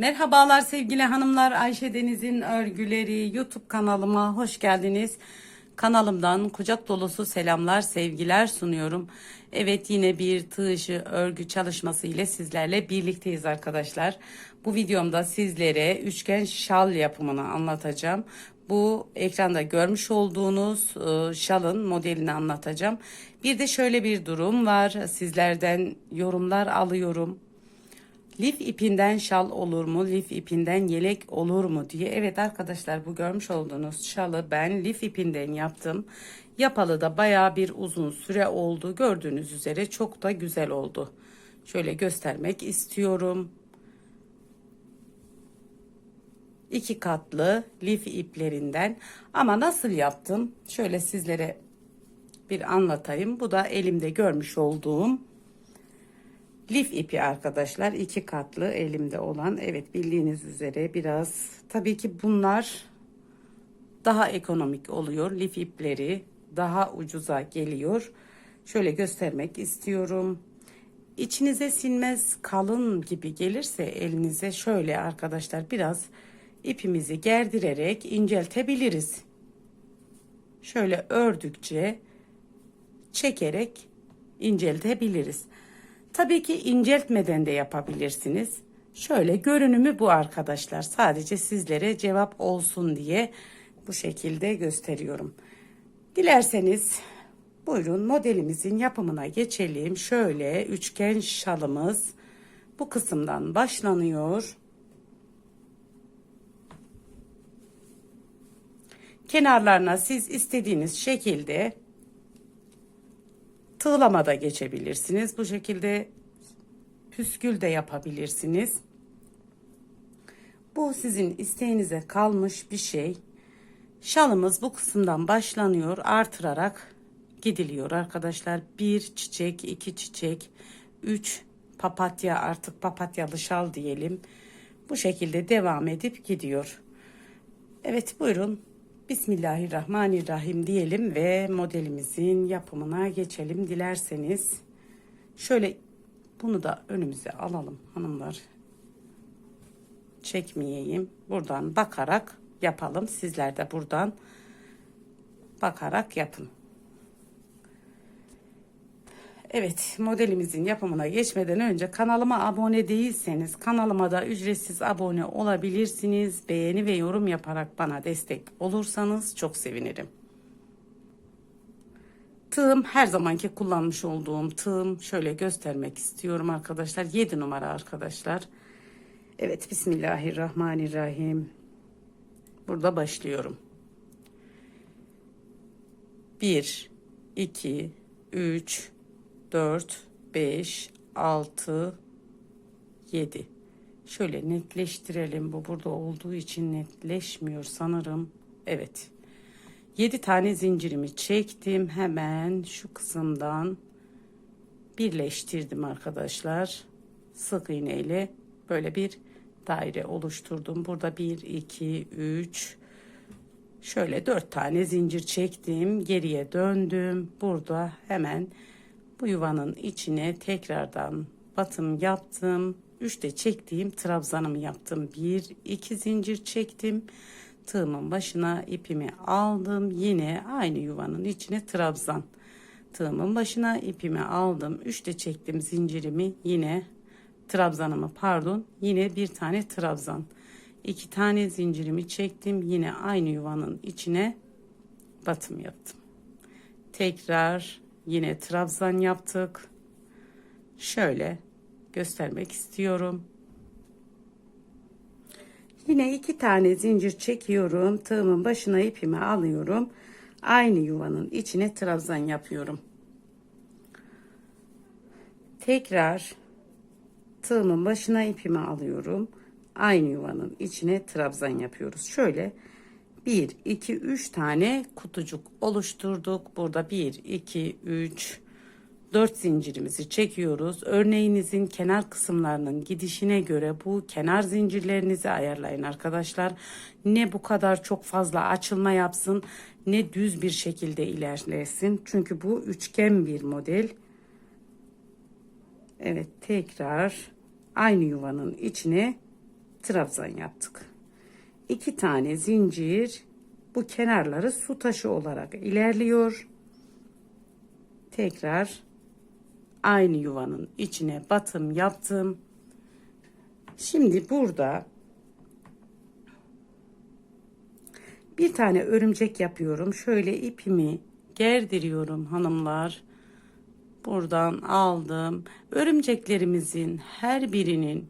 Merhabalar sevgili hanımlar. Ayşe Deniz'in örgüleri YouTube kanalıma hoş geldiniz. Kanalımdan kucak dolusu selamlar, sevgiler sunuyorum. Evet yine bir tığ örgü çalışması ile sizlerle birlikteyiz arkadaşlar. Bu videomda sizlere üçgen şal yapımını anlatacağım. Bu ekranda görmüş olduğunuz e, şalın modelini anlatacağım. Bir de şöyle bir durum var. Sizlerden yorumlar alıyorum. Lif ipinden şal olur mu? Lif ipinden yelek olur mu diye. Evet arkadaşlar bu görmüş olduğunuz şalı ben lif ipinden yaptım. Yapalı da baya bir uzun süre oldu. Gördüğünüz üzere çok da güzel oldu. Şöyle göstermek istiyorum. İki katlı lif iplerinden ama nasıl yaptım? Şöyle sizlere bir anlatayım. Bu da elimde görmüş olduğum lif ipi arkadaşlar iki katlı elimde olan. Evet bildiğiniz üzere biraz tabii ki bunlar daha ekonomik oluyor. Lif ipleri daha ucuza geliyor. Şöyle göstermek istiyorum. İçinize sinmez kalın gibi gelirse elinize şöyle arkadaşlar biraz ipimizi gerdirerek inceltebiliriz. Şöyle ördükçe çekerek inceltebiliriz Tabii ki inceltmeden de yapabilirsiniz. Şöyle görünümü bu arkadaşlar. Sadece sizlere cevap olsun diye bu şekilde gösteriyorum. Dilerseniz buyurun modelimizin yapımına geçelim. Şöyle üçgen şalımız bu kısımdan başlanıyor. Kenarlarına siz istediğiniz şekilde Tığlama da geçebilirsiniz. Bu şekilde püskül de yapabilirsiniz. Bu sizin isteğinize kalmış bir şey. Şalımız bu kısımdan başlanıyor. Artırarak gidiliyor arkadaşlar. Bir çiçek, iki çiçek, üç papatya artık papatyalı şal diyelim. Bu şekilde devam edip gidiyor. Evet buyurun Bismillahirrahmanirrahim diyelim ve modelimizin yapımına geçelim dilerseniz. Şöyle bunu da önümüze alalım hanımlar. Çekmeyeyim. Buradan bakarak yapalım. Sizler de buradan bakarak yapın. Evet modelimizin yapımına geçmeden önce kanalıma abone değilseniz kanalıma da ücretsiz abone olabilirsiniz. Beğeni ve yorum yaparak bana destek olursanız çok sevinirim. Tığım her zamanki kullanmış olduğum tığım şöyle göstermek istiyorum arkadaşlar. 7 numara arkadaşlar. Evet Bismillahirrahmanirrahim. Burada başlıyorum. 1 2 3 4, 5, 6, 7. Şöyle netleştirelim. Bu burada olduğu için netleşmiyor sanırım. Evet. 7 tane zincirimi çektim. Hemen şu kısımdan birleştirdim arkadaşlar. Sık iğneyle böyle bir daire oluşturdum. Burada 1, 2, 3, şöyle 4 tane zincir çektim. Geriye döndüm. Burada hemen bu yuvanın içine tekrardan batım yaptım. Üçte çektiğim trabzanımı yaptım. Bir, iki zincir çektim. Tığımın başına ipimi aldım. Yine aynı yuvanın içine trabzan. Tığımın başına ipimi aldım. Üçte çektim zincirimi. Yine trabzanımı pardon. Yine bir tane trabzan. İki tane zincirimi çektim. Yine aynı yuvanın içine batım yaptım. Tekrar Yine trabzan yaptık. Şöyle göstermek istiyorum. Yine iki tane zincir çekiyorum. Tığımın başına ipimi alıyorum. Aynı yuvanın içine trabzan yapıyorum. Tekrar tığımın başına ipimi alıyorum. Aynı yuvanın içine trabzan yapıyoruz. Şöyle 1, 2, 3 tane kutucuk oluşturduk. Burada 1, 2, 3, 4 zincirimizi çekiyoruz. Örneğinizin kenar kısımlarının gidişine göre bu kenar zincirlerinizi ayarlayın arkadaşlar. Ne bu kadar çok fazla açılma yapsın ne düz bir şekilde ilerlesin. Çünkü bu üçgen bir model. Evet tekrar aynı yuvanın içine trabzan yaptık. İki tane zincir bu kenarları su taşı olarak ilerliyor. Tekrar aynı yuvanın içine batım yaptım. Şimdi burada bir tane örümcek yapıyorum. Şöyle ipimi gerdiriyorum hanımlar. Buradan aldım. Örümceklerimizin her birinin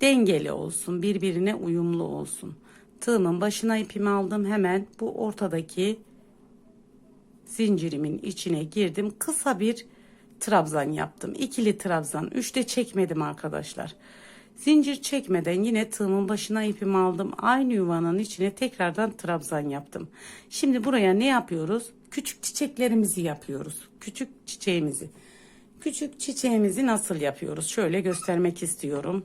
dengeli olsun, birbirine uyumlu olsun. Tığımın başına ipimi aldım. Hemen bu ortadaki zincirimin içine girdim. Kısa bir trabzan yaptım. İkili trabzan. Üçte çekmedim arkadaşlar. Zincir çekmeden yine tığımın başına ipimi aldım. Aynı yuvanın içine tekrardan trabzan yaptım. Şimdi buraya ne yapıyoruz? Küçük çiçeklerimizi yapıyoruz. Küçük çiçeğimizi. Küçük çiçeğimizi nasıl yapıyoruz? Şöyle göstermek istiyorum.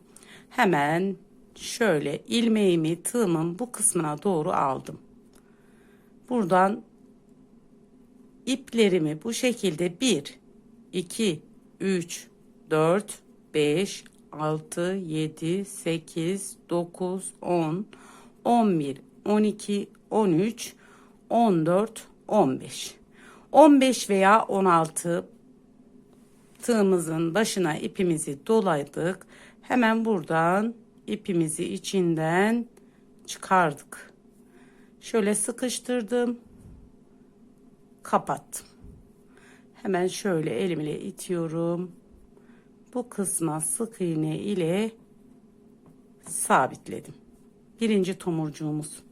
Hemen şöyle ilmeğimi tığımın bu kısmına doğru aldım. Buradan iplerimi bu şekilde 1, 2, 3, 4, 5, 6, 7, 8, 9, 10, 11, 12, 13, 14, 15. 15 veya 16 tığımızın başına ipimizi doladık. Hemen buradan ipimizi içinden çıkardık. Şöyle sıkıştırdım. Kapattım. Hemen şöyle elimle itiyorum. Bu kısma sık iğne ile sabitledim. Birinci tomurcuğumuz.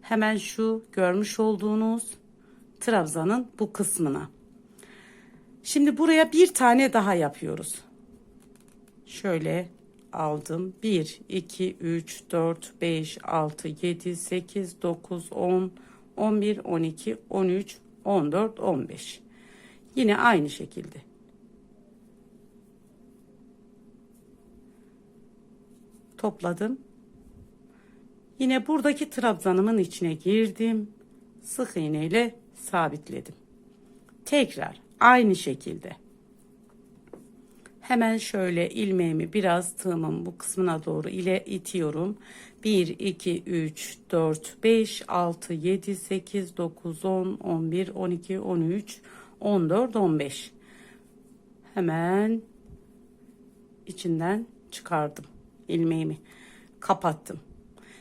Hemen şu görmüş olduğunuz trabzanın bu kısmına. Şimdi buraya bir tane daha yapıyoruz. Şöyle aldım. 1, 2, 3, 4, 5, 6, 7, 8, 9, 10, 11, 12, 13, 14, 15. Yine aynı şekilde. Topladım. Yine buradaki trabzanımın içine girdim. Sık iğne ile sabitledim. Tekrar aynı şekilde. Hemen şöyle ilmeğimi biraz tığımın bu kısmına doğru ile itiyorum. 1, 2, 3, 4, 5, 6, 7, 8, 9, 10, 11, 12, 13, 14, 15. Hemen içinden çıkardım ilmeğimi. Kapattım.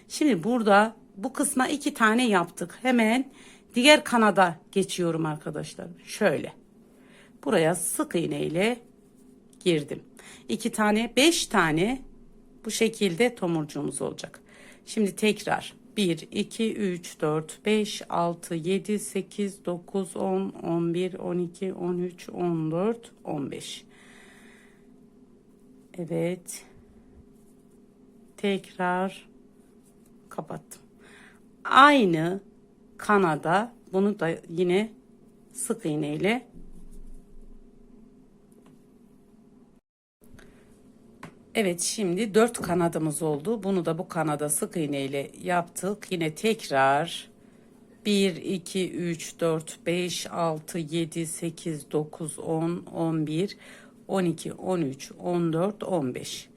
Şimdi burada bu kısma iki tane yaptık. Hemen diğer kanada geçiyorum arkadaşlar. Şöyle. Buraya sık iğne ile girdim. İki tane, beş tane bu şekilde tomurcuğumuz olacak. Şimdi tekrar 1, 2, 3, 4, 5, 6, 7, 8, 9, 10, 11, 12, 13, 14, 15. Evet. Tekrar kapattım. Aynı kanada bunu da yine sık iğne ile Evet şimdi dört kanadımız oldu. Bunu da bu kanada sık iğne ile yaptık. Yine tekrar 1, 2, 3, 4, 5, 6, 7, 8, 9, 10, 11, 12, 13, 14, 15.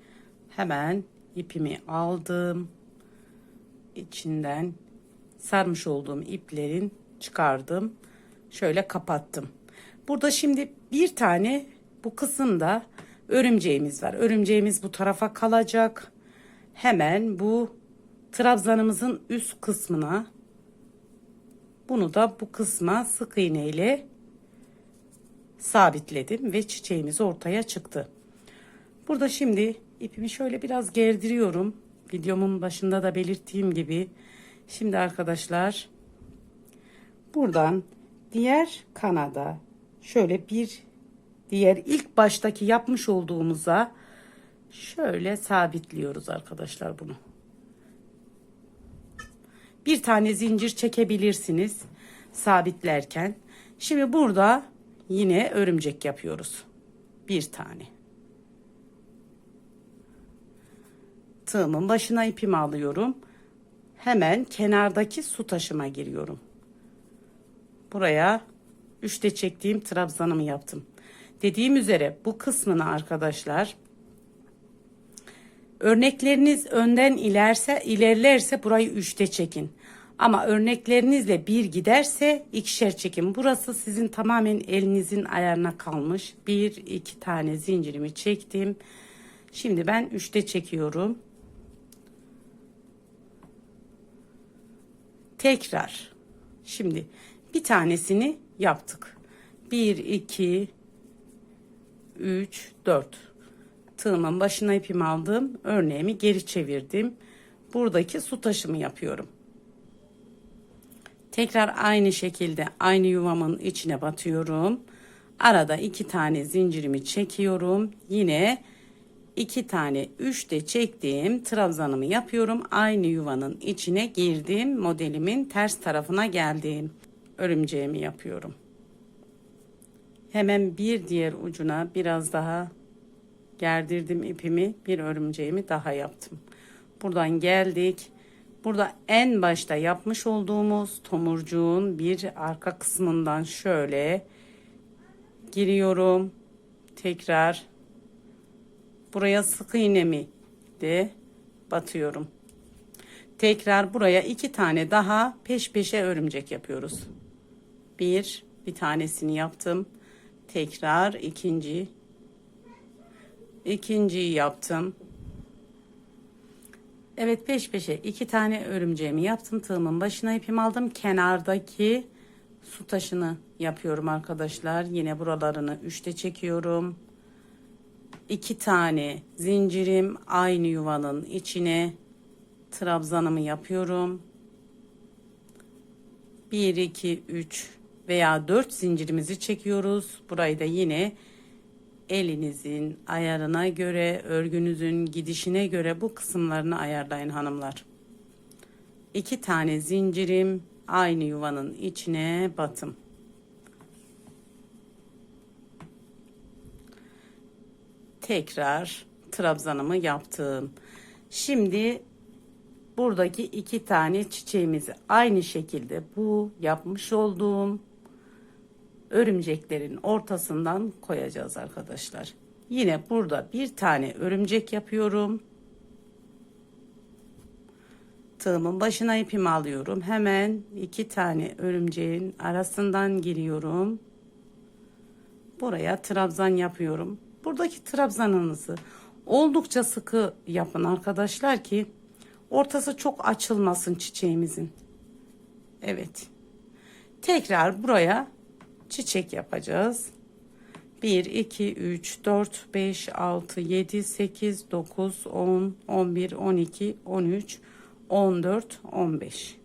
Hemen ipimi aldım. İçinden sarmış olduğum iplerin çıkardım. Şöyle kapattım. Burada şimdi bir tane bu kısımda örümceğimiz var. Örümceğimiz bu tarafa kalacak. Hemen bu trabzanımızın üst kısmına bunu da bu kısma sık iğne ile sabitledim ve çiçeğimiz ortaya çıktı. Burada şimdi ipimi şöyle biraz gerdiriyorum. Videomun başında da belirttiğim gibi. Şimdi arkadaşlar buradan diğer kanada şöyle bir diğer ilk baştaki yapmış olduğumuza şöyle sabitliyoruz arkadaşlar bunu. Bir tane zincir çekebilirsiniz sabitlerken. Şimdi burada yine örümcek yapıyoruz. Bir tane. Tığımın başına ipimi alıyorum. Hemen kenardaki su taşıma giriyorum. Buraya üçte çektiğim trabzanımı yaptım. Dediğim üzere bu kısmını arkadaşlar Örnekleriniz önden ilerse ilerlerse burayı 3'te çekin. Ama örneklerinizle bir giderse ikişer çekin. Burası sizin tamamen elinizin ayarına kalmış. Bir iki tane zincirimi çektim. Şimdi ben 3'te çekiyorum. Tekrar. Şimdi bir tanesini yaptık. 1 2 3 4 tığımın başına ipimi aldım. Örneğimi geri çevirdim. Buradaki su taşımı yapıyorum. Tekrar aynı şekilde aynı yuvamın içine batıyorum. Arada iki tane zincirimi çekiyorum. Yine iki tane üçte çektiğim trabzanımı yapıyorum. Aynı yuvanın içine girdim. Modelimin ters tarafına geldim. Örümceğimi yapıyorum. Hemen bir diğer ucuna biraz daha gerdirdim ipimi. Bir örümceğimi daha yaptım. Buradan geldik. Burada en başta yapmış olduğumuz tomurcuğun bir arka kısmından şöyle giriyorum. Tekrar buraya sık iğnemi de batıyorum. Tekrar buraya iki tane daha peş peşe örümcek yapıyoruz. Bir, bir tanesini yaptım. Tekrar ikinci, ikinciyi yaptım. Evet peş peşe iki tane örümceğimi yaptım. Tığımın başına ipimi aldım. Kenardaki su taşını yapıyorum arkadaşlar. Yine buralarını üçte çekiyorum. İki tane zincirim aynı yuvanın içine trabzanımı yapıyorum. 1 2 3 veya 4 zincirimizi çekiyoruz. Burayı da yine elinizin ayarına göre, örgünüzün gidişine göre bu kısımlarını ayarlayın hanımlar. İki tane zincirim aynı yuvanın içine batım. Tekrar trabzanımı yaptım. Şimdi buradaki iki tane çiçeğimizi aynı şekilde bu yapmış olduğum örümceklerin ortasından koyacağız arkadaşlar. Yine burada bir tane örümcek yapıyorum. Tığımın başına ipimi alıyorum. Hemen iki tane örümceğin arasından giriyorum. Buraya trabzan yapıyorum. Buradaki trabzanınızı oldukça sıkı yapın arkadaşlar ki ortası çok açılmasın çiçeğimizin. Evet. Tekrar buraya çiçek yapacağız. 1, 2, 3, 4, 5, 6, 7, 8, 9, 10, 11, 12, 13, 14, 15.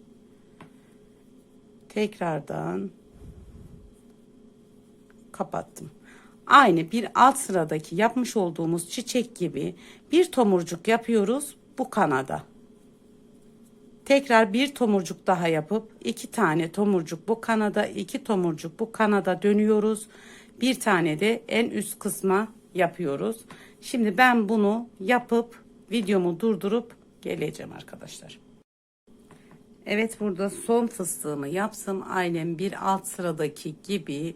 Tekrardan kapattım. Aynı bir alt sıradaki yapmış olduğumuz çiçek gibi bir tomurcuk yapıyoruz bu kanada. Tekrar bir tomurcuk daha yapıp iki tane tomurcuk bu kanada, iki tomurcuk bu kanada dönüyoruz. Bir tane de en üst kısma yapıyoruz. Şimdi ben bunu yapıp videomu durdurup geleceğim arkadaşlar. Evet burada son fıstığımı yaptım. Aynen bir alt sıradaki gibi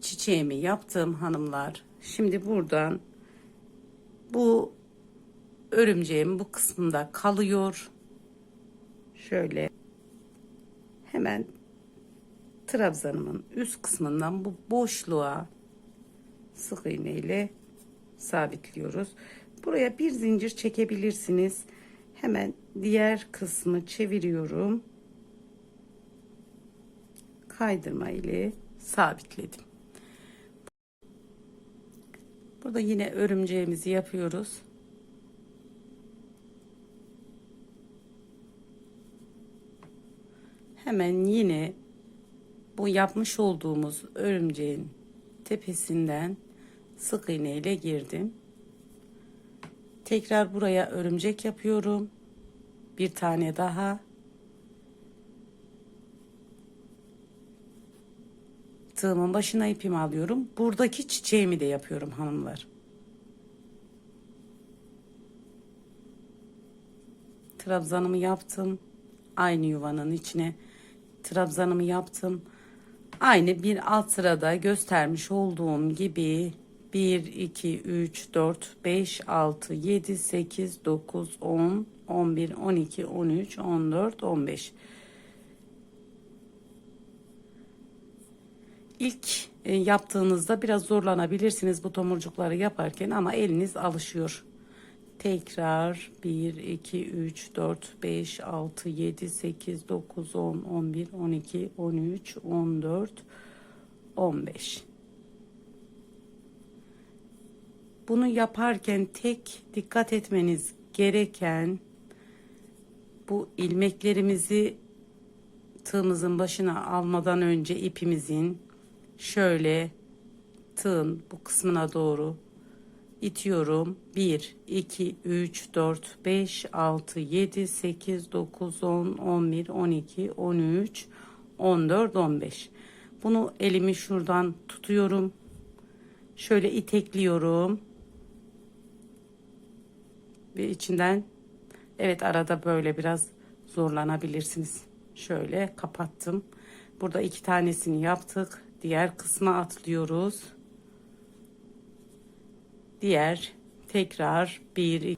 çiçeğimi yaptım hanımlar. Şimdi buradan bu örümceğim bu kısmında kalıyor şöyle hemen trabzanımın üst kısmından bu boşluğa sık iğne ile sabitliyoruz. Buraya bir zincir çekebilirsiniz. Hemen diğer kısmı çeviriyorum. Kaydırma ile sabitledim. Burada yine örümceğimizi yapıyoruz. Hemen yine bu yapmış olduğumuz örümceğin tepesinden sık iğne ile girdim. Tekrar buraya örümcek yapıyorum. Bir tane daha. Tığımın başına ipimi alıyorum. Buradaki çiçeğimi de yapıyorum hanımlar. Trabzanımı yaptım. Aynı yuvanın içine trabzanımı yaptım. Aynı bir alt sırada göstermiş olduğum gibi 1, 2, 3, 4, 5, 6, 7, 8, 9, 10, 11, 12, 13, 14, 15. İlk e, yaptığınızda biraz zorlanabilirsiniz bu tomurcukları yaparken ama eliniz alışıyor. Tekrar 1, 2, 3, 4, 5, 6, 7, 8, 9, 10, 11, 12, 13, 14, 15. Bunu yaparken tek dikkat etmeniz gereken bu ilmeklerimizi tığımızın başına almadan önce ipimizin şöyle tığın bu kısmına doğru itiyorum. 1, 2, 3, 4, 5, 6, 7, 8, 9, 10, 11, 12, 13, 14, 15. Bunu elimi şuradan tutuyorum. Şöyle itekliyorum. Ve içinden evet arada böyle biraz zorlanabilirsiniz. Şöyle kapattım. Burada iki tanesini yaptık. Diğer kısma atlıyoruz. Diğer tekrar bir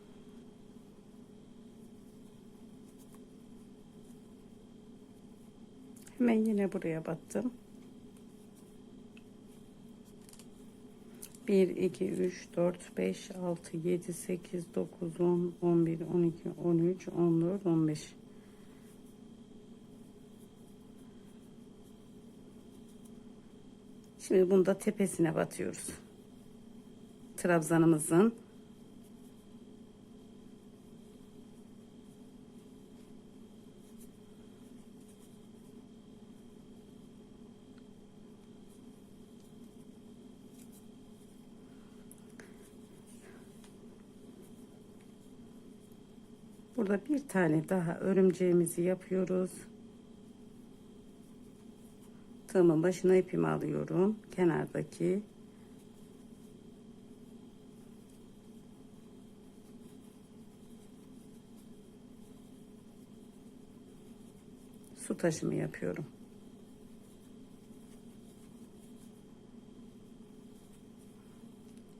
Hemen yine buraya battım. 1, 2, 3, 4, 5, 6, 7, 8, 9, 10, 11, 12, 13, 14, 15. Şimdi bunu da tepesine batıyoruz. Trabzanımızın. Burada bir tane daha örümceğimizi yapıyoruz. Tığımın başına ipimi alıyorum. Kenardaki su taşımı yapıyorum.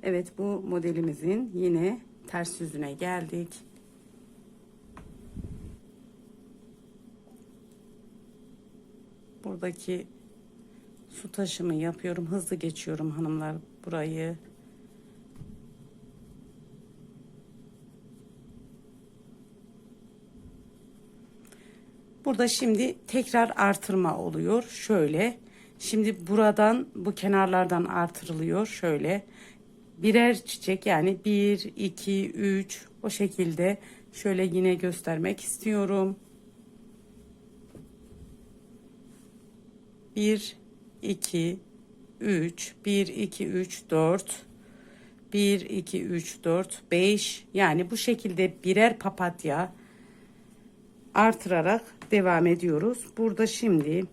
Evet bu modelimizin yine ters yüzüne geldik. Buradaki su taşımı yapıyorum. Hızlı geçiyorum hanımlar burayı. Burada şimdi tekrar artırma oluyor. Şöyle. Şimdi buradan bu kenarlardan artırılıyor. Şöyle. Birer çiçek yani 1, 2, 3 o şekilde şöyle yine göstermek istiyorum. 1, 2, 3, 1, 2, 3, 4, 1, 2, 3, 4, 5 yani bu şekilde birer papatya artırarak devam ediyoruz. Burada şimdi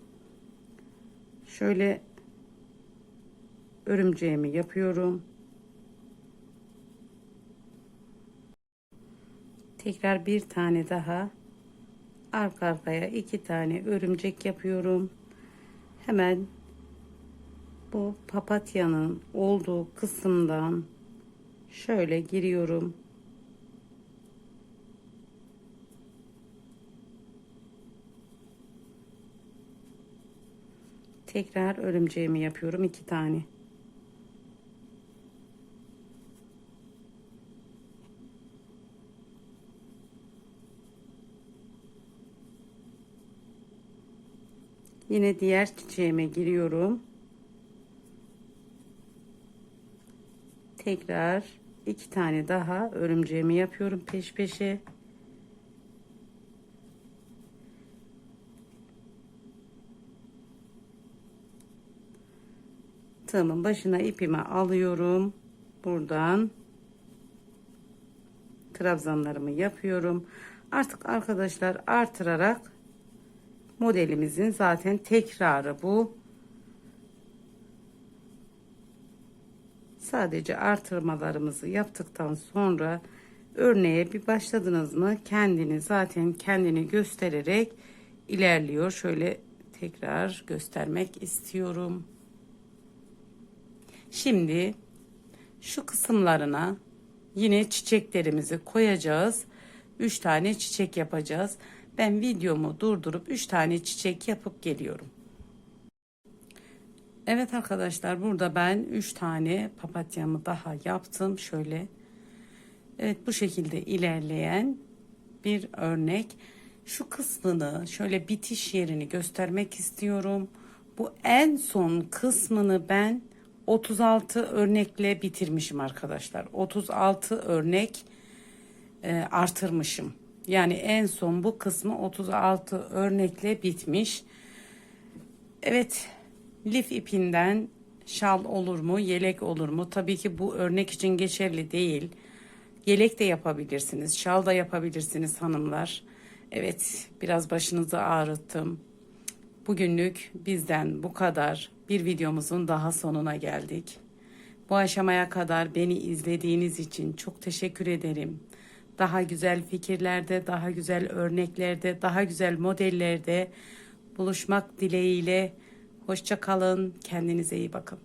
şöyle örümceğimi yapıyorum. Tekrar bir tane daha arka arkaya iki tane örümcek yapıyorum. Hemen bu papatyanın olduğu kısımdan şöyle giriyorum. Tekrar örümceğimi yapıyorum iki tane. Yine diğer çiçeğime giriyorum. Tekrar iki tane daha örümceğimi yapıyorum peş peşe. Tığımın başına ipimi alıyorum. Buradan trabzanlarımı yapıyorum. Artık arkadaşlar artırarak modelimizin zaten tekrarı bu. Sadece artırmalarımızı yaptıktan sonra örneğe bir başladınız mı kendini zaten kendini göstererek ilerliyor. Şöyle tekrar göstermek istiyorum. Şimdi Şu kısımlarına yine çiçeklerimizi koyacağız. 3 tane çiçek yapacağız. Ben videomu durdurup 3 tane çiçek yapıp geliyorum. Evet arkadaşlar burada ben 3 tane papatyamı daha yaptım. Şöyle evet bu şekilde ilerleyen bir örnek. Şu kısmını şöyle bitiş yerini göstermek istiyorum. Bu en son kısmını ben 36 örnekle bitirmişim arkadaşlar. 36 örnek e, artırmışım. Yani en son bu kısmı 36 örnekle bitmiş. Evet, lif ipinden şal olur mu, yelek olur mu? Tabii ki bu örnek için geçerli değil. Yelek de yapabilirsiniz, şal da yapabilirsiniz hanımlar. Evet, biraz başınızı ağrıttım. Bugünlük bizden bu kadar. Bir videomuzun daha sonuna geldik. Bu aşamaya kadar beni izlediğiniz için çok teşekkür ederim. Daha güzel fikirlerde, daha güzel örneklerde, daha güzel modellerde buluşmak dileğiyle. Hoşça kalın. Kendinize iyi bakın.